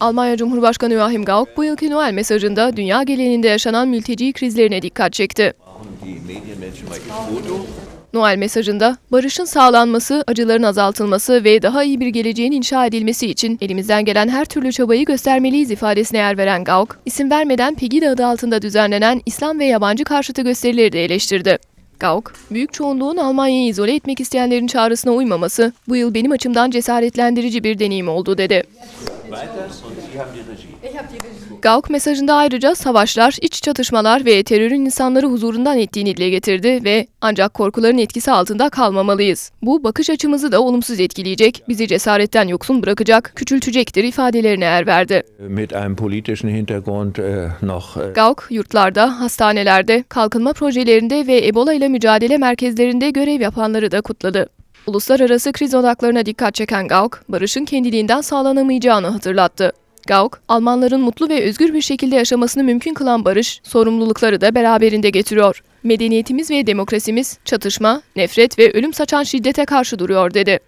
Almanya Cumhurbaşkanı Joachim Gauck bu yılki Noel mesajında dünya genelinde yaşanan mülteci krizlerine dikkat çekti. Noel mesajında barışın sağlanması, acıların azaltılması ve daha iyi bir geleceğin inşa edilmesi için elimizden gelen her türlü çabayı göstermeliyiz ifadesine yer veren Gauck, isim vermeden Pegida adı altında düzenlenen İslam ve yabancı karşıtı gösterileri de eleştirdi. Gauck, büyük çoğunluğun Almanya'yı izole etmek isteyenlerin çağrısına uymaması bu yıl benim açımdan cesaretlendirici bir deneyim oldu dedi. Gauck mesajında ayrıca savaşlar, iç çatışmalar ve terörün insanları huzurundan ettiğini dile getirdi ve ancak korkuların etkisi altında kalmamalıyız. Bu bakış açımızı da olumsuz etkileyecek, bizi cesaretten yoksun bırakacak, küçültecektir ifadelerine er verdi. äh, äh, Gauck, yurtlarda, hastanelerde, kalkınma projelerinde ve Ebola ile mücadele merkezlerinde görev yapanları da kutladı. Uluslararası kriz odaklarına dikkat çeken Gauck, barışın kendiliğinden sağlanamayacağını hatırlattı. Gauck, Almanların mutlu ve özgür bir şekilde yaşamasını mümkün kılan barış, sorumlulukları da beraberinde getiriyor. Medeniyetimiz ve demokrasimiz çatışma, nefret ve ölüm saçan şiddete karşı duruyor dedi.